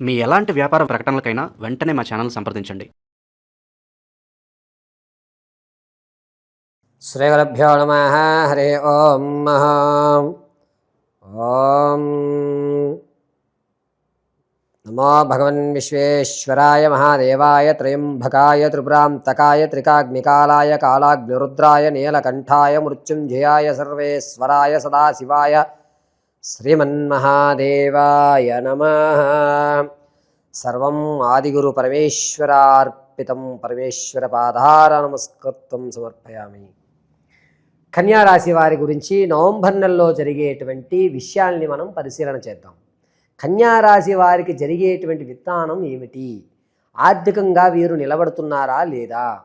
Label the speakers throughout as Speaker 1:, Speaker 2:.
Speaker 1: మీ ఎలాంటి వ్యాపార ప్రకటనలకైనా వెంటనే మా ఛానల్ సంప్రదించండి.
Speaker 2: శ్రీగురుభ్యో నమ. హరి ఓం ఓం. నమో భగవన్ విశ్వేశ్వరాయ మహాదేవాయ త్రయంభకాయ త్రిపురాంతకాయ త్రికాగ్నికాలాయ కాలాగ్నిరుద్రాయ నీలకంఠాయ మృత్యుంజయాయ సర్వేశ్వరాయ సదాశివాయ శ్రీమన్మహాదేవాయ నమ. సర్వం ఆదిగురు పరమేశ్వరార్పితం పరమేశ్వర పాదార నమస్కృత్వం సమర్పయామి. కన్యారాశి వారి గురించి నవంబర్ నెలలో జరిగేటువంటి విషయాల్ని మనం పరిశీలన చేద్దాం. కన్యారాశి వారికి జరిగేటువంటి విత్తనం ఏమిటి? ఆర్థికంగా వీరు నిలబడుతున్నారా లేదా?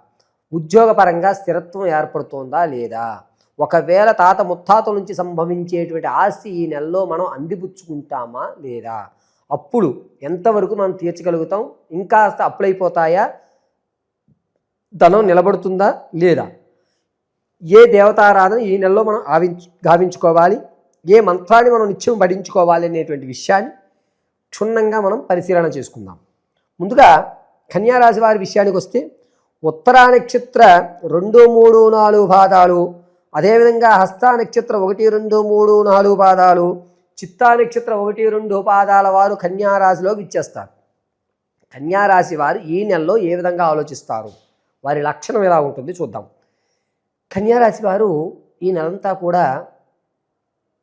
Speaker 2: ఉద్యోగపరంగా స్థిరత్వం ఏర్పడుతోందా లేదా? ఒకవేళ తాత ముత్తాతల నుంచి సంభవించేటువంటి ఆస్తి ఈ నెలలో మనం అందిపుచ్చుకుంటామా లేదా? అప్పుడు ఎంతవరకు మనం తీర్చగలుగుతాం? ఇంకాస్త అప్పులైపోతాయా ధనం నిలబడుతుందా లేదా? ఏ దేవతారాధన ఈ నెలలో మనం ఆవించు గావించుకోవాలి? ఏ మంత్రాన్ని మనం నిత్యం పఠించుకోవాలి అనేటువంటి విషయాన్ని క్షుణ్ణంగా మనం పరిశీలన చేసుకుందాం. ముందుగా కన్యారాశి వారి విషయానికి వస్తే ఉత్తరా నక్షత్ర రెండు మూడు నాలుగు పాదాలు అదేవిధంగా హస్త నక్షత్రం ఒకటి రెండు మూడు నాలుగు పాదాలు చిత్తా నక్షత్ర ఒకటి రెండు పాదాల వారు కన్యారాశిలోకి ఇచ్చేస్తారు. కన్యారాశి వారు ఈ నెలలో ఏ విధంగా ఆలోచిస్తారు? వారి లక్షణం ఎలా ఉంటుంది చూద్దాం. కన్యారాశి వారు ఈ నెలంతా కూడా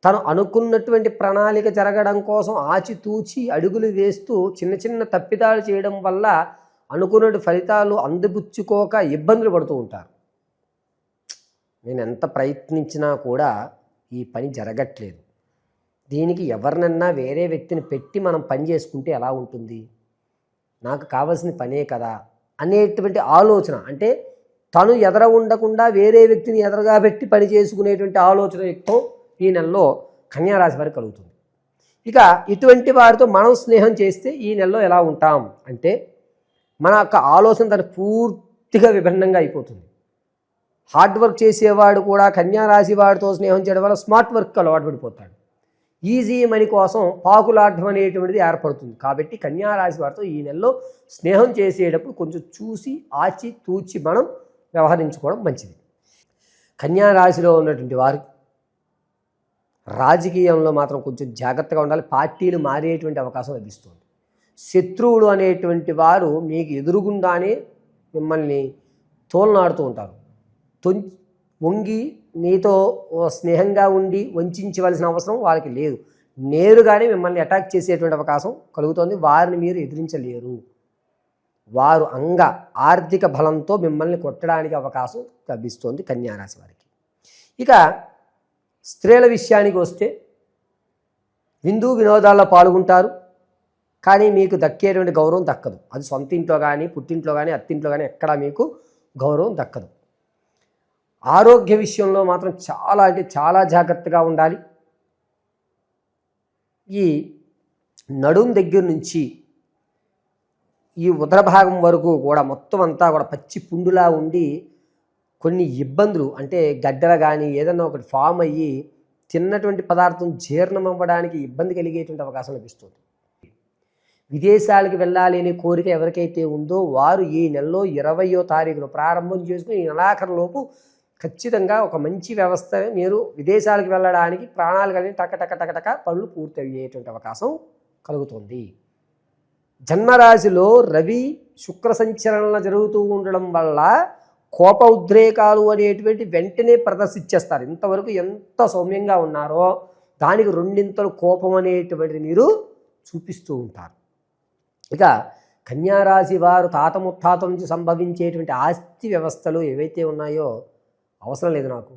Speaker 2: తను అనుకున్నటువంటి ప్రణాళిక జరగడం కోసం ఆచితూచి అడుగులు వేస్తూ చిన్న చిన్న తప్పిదాలు చేయడం వల్ల అనుకున్నటువంటి ఫలితాలు అందిపుచ్చుకోక ఇబ్బందులు పడుతూ ఉంటారు. నేను ఎంత ప్రయత్నించినా కూడా ఈ పని జరగట్లేదు. దీనికి ఎవరినన్నా వేరే వ్యక్తిని పెట్టి మనం పని చేసుకుంటే ఎలా ఉంటుంది? నాకు కావాల్సిన పనే కదా అనేటువంటి ఆలోచన. అంటే తను ఎదర ఉండకుండా వేరే వ్యక్తిని ఎదరగా పెట్టి పని చేసుకునేటువంటి ఆలోచన యుక్తం ఈ నెలలో కన్యారాశి వారికి కలుగుతుంది. ఇక ఇటువంటి వారితో మనం స్నేహం చేస్తే ఈ నెలలో ఎలా ఉంటాం? అంటే మన యొక్క ఆలోచన తను పూర్తిగా విభిన్నంగా అయిపోతుంది. హార్డ్ వర్క్ చేసేవాడు కూడా కన్యారాశి వాడితో స్నేహం చేయడం వల్ల స్మార్ట్ వర్క్ అలవాటు పడిపోతాడు. ఈజీ మనీ కోసం పాకులాడడం అనేటువంటిది ఏర్పడుతుంది. కాబట్టి కన్యారాశి వారితో ఈ నెలలో స్నేహం చేసేటప్పుడు కొంచెం చూసి ఆచి తూచి మనం వ్యవహరించుకోవడం మంచిది. కన్యారాశిలో ఉన్నటువంటి వారు రాజకీయంలో మాత్రం కొంచెం జాగ్రత్తగా ఉండాలి. పార్టీలు మారేటువంటి అవకాశం లభిస్తుంది. శత్రువులు అనేటువంటి వారు మీకు ఎదురుగుండానే మిమ్మల్ని తోలనాడుతూ ఉంటారు. వంగి నీతో స్నేహంగా ఉండి వంచవలసిన అవసరం వాళ్ళకి లేదు. నేరుగానే మిమ్మల్ని అటాక్ చేసేటువంటి అవకాశం కలుగుతోంది. వారిని మీరు ఎదిరించలేరు. వారు అంగ ఆర్థిక బలంతో మిమ్మల్ని కొట్టడానికి అవకాశం లభిస్తోంది కన్యారాశి వారికి. ఇక స్త్రీల విషయానికి వస్తే విందు వినోదాల్లో పాల్గొంటారు. కానీ మీకు దక్కేటువంటి గౌరవం దక్కదు. అది సొంత ఇంట్లో కానీ పుట్టింట్లో కానీ అత్తింట్లో కానీ ఎక్కడా మీకు గౌరవం దక్కదు. ఆరోగ్య విషయంలో మాత్రం చాలా అంటే చాలా జాగ్రత్తగా ఉండాలి. ఈ నడుం దగ్గర నుంచి ఈ ఉదర భాగం వరకు కూడా మొత్తం అంతా కూడా పచ్చి పుండులా ఉండి కొన్ని ఇబ్బందులు అంటే గడ్డలు కానీ ఏదన్నా ఒకటి ఫామ్ అయ్యి తిన్నటువంటి పదార్థం జీర్ణం అవ్వడానికి ఇబ్బంది కలిగేటువంటి అవకాశం లభిస్తుంది. విదేశాలకు వెళ్ళాలి అనే కోరిక ఎవరికైతే ఉందో వారు ఈ నెలలో ఇరవయో తారీఖున ప్రారంభం చేసుకుని ఈ నెలాఖరులోపు ఖచ్చితంగా ఒక మంచి వ్యవస్థ మీరు విదేశాలకు వెళ్ళడానికి ప్రాణాలు కలిగి టక టక టక టక పనులు పూర్తి అయ్యేటువంటి అవకాశం కలుగుతుంది. జన్మరాశిలో రవి శుక్ర సంచలన జరుగుతూ ఉండడం వల్ల కోప ఉద్రేకాలు అనేటువంటి వెంటనే ప్రదర్శించేస్తారు. ఇంతవరకు ఎంత సౌమ్యంగా ఉన్నారో దానికి రెండింతలు కోపం అనేటువంటిది మీరు చూపిస్తూ ఉంటారు. ఇక కన్యారాశి వారు తాత ముత్తాత నుంచి సంభవించేటువంటి ఆస్తి వ్యవస్థలు ఏవైతే ఉన్నాయో అవసరం లేదు నాకు.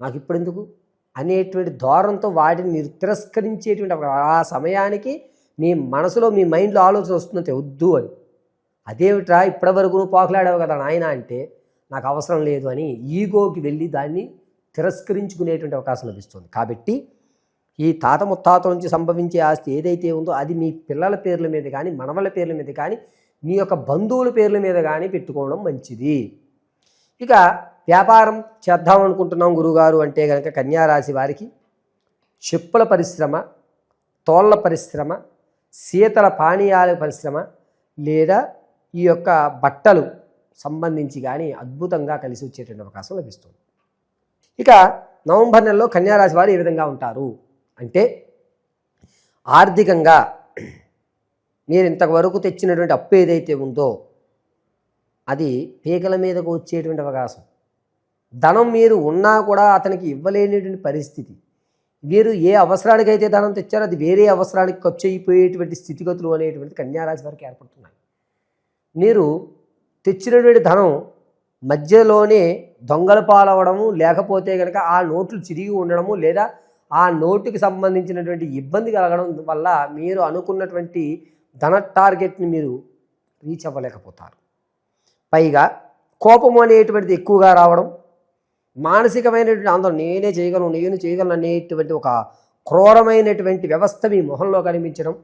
Speaker 2: నాకు ఇప్పుడు ఎందుకు అనేటువంటి ధోరణంతో వాటిని మీరు తిరస్కరించేటువంటి ఆ సమయానికి మీ మనసులో మీ మైండ్లో ఆలోచన వస్తుందంటే వద్దు అని. అదేమిట్రా ఇప్పటి వరకు నువ్వు పోకలాడావు కదా నాయన అంటే నాకు అవసరం లేదు అని ఈగోకి వెళ్ళి దాన్ని తిరస్కరించుకునేటువంటి అవకాశం లభిస్తుంది. కాబట్టి ఈ తాత ముత్తాతల నుంచి సంభవించే ఆస్తి ఏదైతే ఉందో అది మీ పిల్లల పేర్ల మీద కానీ మనవల పేర్ల మీద కానీ మీ యొక్క బంధువుల పేర్ల మీద కానీ పెట్టుకోవడం మంచిది. ఇక వ్యాపారం చేద్దాం అనుకుంటున్నాం గురుగారు అంటే కనుక కన్యారాశి వారికి చెప్పుల పరిశ్రమ తోళ్ళ పరిశ్రమ శీతల పానీయాల పరిశ్రమ లేదా ఈ యొక్క బట్టలు సంబంధించి కానీ అద్భుతంగా కలిసి వచ్చేటువంటి అవకాశం లభిస్తుంది. ఇక నవంబర్ నెలలో కన్యారాశి వారు ఏ విధంగా ఉంటారు అంటే ఆర్థికంగా మీరు ఇంతవరకు తెచ్చినటువంటి అప్పు ఏదైతే ఉందో అది పీకల మీదకు వచ్చేటువంటి అవకాశం. ధనం మీరు ఉన్నా కూడా అతనికి ఇవ్వలేనిటువంటి పరిస్థితి. మీరు ఏ అవసరానికైతే ధనం తెచ్చారో అది వేరే అవసరానికి ఖర్చు అయిపోయేటువంటి స్థితిగతులు అనేటువంటి కన్యారాశి వారికి ఏర్పడుతున్నాయి. మీరు తెచ్చినటువంటి ధనం మధ్యలోనే దొంగల పాలవడము లేకపోతే కనుక ఆ నోట్లు చిరిగి ఉండడము లేదా ఆ నోటుకి సంబంధించినటువంటి ఇబ్బంది కలగడం వల్ల మీరు అనుకున్నటువంటి ధన టార్గెట్ని మీరు రీచ్ అవ్వలేకపోతారు. పైగా కోపం అనేటువంటిది ఎక్కువగా రావడం మానసికమైనటువంటి ఆందోళన నేనే చేయగలను నేను చేయగలను అనేటువంటి ఒక క్రూరమైనటువంటి వ్యవస్థ మీ మొహంలో కనిపించడం.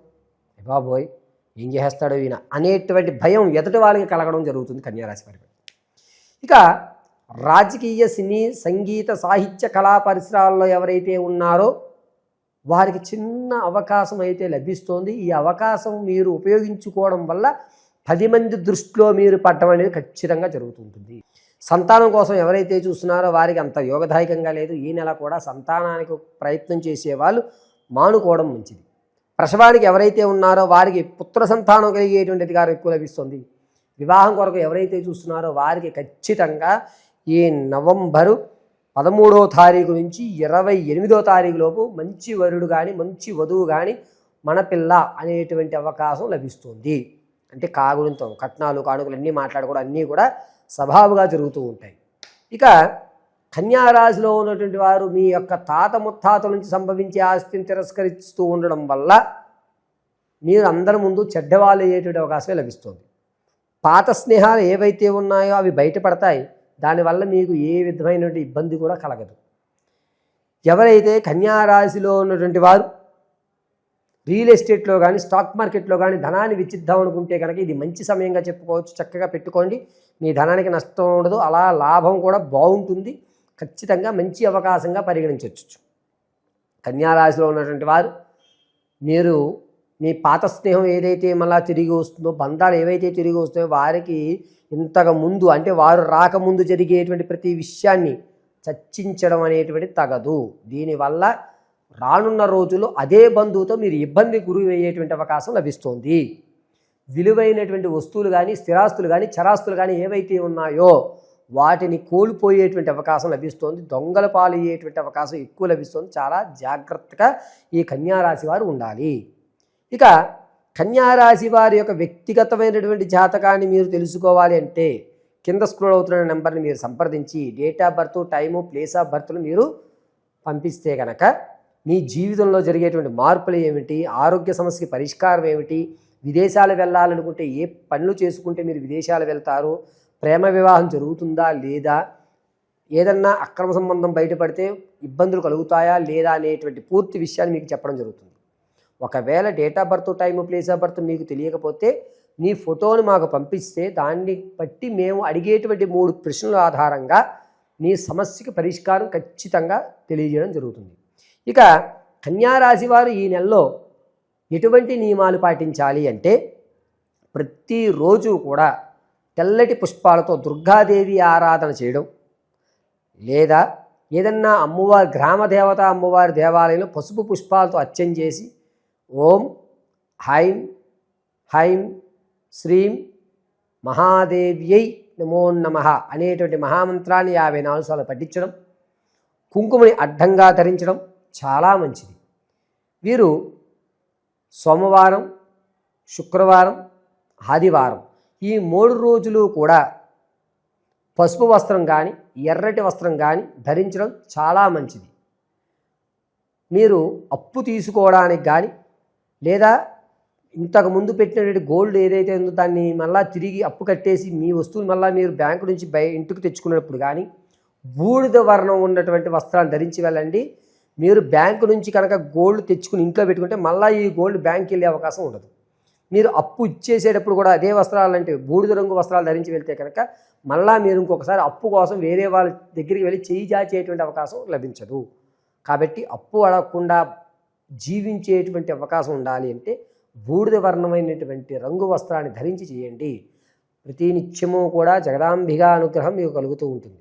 Speaker 2: బాబోయ్ ఏం చేస్తాడో ఈయన అనేటువంటి భయం ఎదుటి వాళ్ళకి కలగడం జరుగుతుంది కన్యారాశి వారికి. ఇక రాజకీయ సినీ సంగీత సాహిత్య కళా పరిసరాల్లో ఎవరైతే ఉన్నారో వారికి చిన్న అవకాశం అయితే లభిస్తోంది. ఈ అవకాశం మీరు ఉపయోగించుకోవడం వల్ల పది మంది దృష్టిలో మీరు పట్టడం అనేది ఖచ్చితంగా జరుగుతుంటుంది. సంతానం కోసం ఎవరైతే చూస్తున్నారో వారికి అంత యోగదాయకంగా లేదు. ఈ నెల కూడా సంతానానికి ప్రయత్నం చేసేవాళ్ళు మానుకోవడం మంచిది. ప్రసవానికి ఎవరైతే ఉన్నారో వారికి పుత్ర సంతానం కలిగేటువంటి అధికారం ఎక్కువ లభిస్తుంది. వివాహం కొరకు ఎవరైతే చూస్తున్నారో వారికి ఖచ్చితంగా ఈ నవంబరు పదమూడో తారీఖు నుంచి ఇరవై ఎనిమిదో తారీఖు లోపు మంచి వరుడు కానీ మంచి వధువు కానీ మన పిల్ల అనేటువంటి అవకాశం లభిస్తుంది. అంటే కాగుణితం కట్నాలు కానుకలు అన్నీ మాట్లాడుకోవడం అన్నీ కూడా స్వభావుగా జరుగుతూ ఉంటాయి. ఇక కన్యారాశిలో ఉన్నటువంటి వారు మీ యొక్క తాత ముత్తాతల నుంచి సంభవించే ఆస్తిని తిరస్కరిస్తూ ఉండడం వల్ల మీరు అందరి ముందు చెడ్డవాళ్ళు అయ్యేటువంటి అవకాశమే లభిస్తుంది. పాత స్నేహాలు ఏవైతే ఉన్నాయో అవి బయటపడతాయి. దానివల్ల మీకు ఏ విధమైనటువంటి ఇబ్బంది కూడా కలగదు. ఎవరైతే కన్యారాశిలో ఉన్నటువంటి వారు రియల్ ఎస్టేట్లో కానీ స్టాక్ మార్కెట్లో కానీ ధనాన్ని వెచ్చిద్దాం అనుకుంటే కనుక ఇది మంచి సమయంగా చెప్పుకోవచ్చు. చక్కగా పెట్టుకోండి. మీ ధనానికి నష్టం ఉండదు. అలా లాభం కూడా బాగుంటుంది. ఖచ్చితంగా మంచి అవకాశంగా పరిగణించవచ్చు కన్యారాశిలో ఉన్నటువంటి వారు మీరు మీ పాత స్నేహం ఏదైతే మళ్ళా తిరిగి వస్తుందో బంధాలు ఏవైతే తిరిగి వస్తాయో వారికి ఇంతకు ముందు అంటే వారు రాకముందు జరిగేటువంటి ప్రతి విషయాన్ని చర్చించడం అనేటువంటి తగదు. దీనివల్ల రానున్న రోజుల్లో అదే బంధువుతో మీరు ఇబ్బంది గురి అయ్యేటువంటి అవకాశం లభిస్తుంది. విలువైనటువంటి వస్తువులు కానీ స్థిరాస్తులు కానీ చరాస్తులు కానీ ఏవైతే ఉన్నాయో వాటిని కోల్పోయేటువంటి అవకాశం లభిస్తుంది. దొంగల పాలయ్యేటువంటి అవకాశం ఎక్కువ లభిస్తుంది. చాలా జాగ్రత్తగా ఈ కన్యారాశి వారు ఉండాలి. ఇక కన్యారాశి వారి యొక్క వ్యక్తిగతమైనటువంటి జాతకాన్ని మీరు తెలుసుకోవాలి అంటే కింద స్క్రోల్ అవుతున్న నెంబర్ని మీరు సంప్రదించి date of birth time place of బర్త్ను మీరు పంపిస్తే కనుక మీ జీవితంలో జరిగేటువంటి మార్పులు ఏమిటి? ఆరోగ్య సమస్యకి పరిష్కారం ఏమిటి? విదేశాలు వెళ్ళాలనుకుంటే ఏ పనులు చేసుకుంటే మీరు విదేశాలు వెళ్తారు? ప్రేమ వివాహం జరుగుతుందా లేదా? ఏదన్నా అక్రమ సంబంధం బయటపడితే ఇబ్బందులు కలుగుతాయా లేదా అనేటువంటి పూర్తి విషయాన్ని మీకు చెప్పడం జరుగుతుంది. ఒకవేళ date of birth time place of birth మీకు తెలియకపోతే మీ ఫోటోని మాకు పంపిస్తే దాన్ని బట్టి మేము అడిగేటువంటి మూడు ప్రశ్నల ఆధారంగా మీ సమస్యకి పరిష్కారం ఖచ్చితంగా తెలియజేయడం జరుగుతుంది. ఇక కన్యారాశి వారు ఈ నెలలో ఎటువంటి నియమాలు పాటించాలి అంటే ప్రతిరోజు కూడా తెల్లటి పుష్పాలతో దుర్గాదేవి ఆరాధన చేయడం లేదా ఏదన్నా అమ్మవారి గ్రామదేవత అమ్మవారి దేవాలయంలో పసుపు పుష్పాలతో అర్చన చేసి ఓం హైం హైం శ్రీం మహాదేవ్యై నమో నమ అనేటువంటి మహామంత్రాన్ని యాభై నాలుగు సార్లు పఠించడం కుంకుమని అడ్డంగా ధరించడం చాలా మంచిది. వీరు సోమవారం శుక్రవారం ఆదివారం ఈ మూడు రోజులు కూడా పసుపు వస్త్రం కానీ ఎర్రటి వస్త్రం కానీ ధరించడం చాలా మంచిది. మీరు అప్పు తీసుకోవడానికి కానీ లేదా ఇంతకు ముందు పెట్టినటువంటి గోల్డ్ ఏదైతే ఉందో దాన్ని మళ్ళీ తిరిగి అప్పు కట్టేసి మీ వస్తువులు మళ్ళీ మీరు బ్యాంకు నుంచి బయ ఇంటికి తెచ్చుకున్నప్పుడు కానీ బూడిద వర్ణం ఉన్నటువంటి వస్త్రాలు ధరించి వెళ్ళండి. మీరు బ్యాంకు నుంచి కనుక గోల్డ్ తెచ్చుకుని ఇంట్లో పెట్టుకుంటే మళ్ళీ ఈ గోల్డ్ బ్యాంక్కి వెళ్ళే అవకాశం ఉండదు. మీరు అప్పు ఇచ్చేసేటప్పుడు కూడా అదే వస్త్రాలు అంటే బూడిద రంగు వస్త్రాలు ధరించి వెళ్తే కనుక మళ్ళీ మీరు ఇంకొకసారి అప్పు కోసం వేరే వాళ్ళ దగ్గరికి వెళ్ళి చేయి చాచేటువంటి అవకాశం లభించదు. కాబట్టి అప్పు అడగకుండా జీవించేటువంటి అవకాశం ఉండాలి అంటే బూడిద వర్ణమైనటువంటి రంగు వస్త్రాన్ని ధరించి చేయండి. ప్రతి నిత్యము కూడా జగదాంబిగా అనుగ్రహం మీకు కలుగుతూ ఉంటుంది.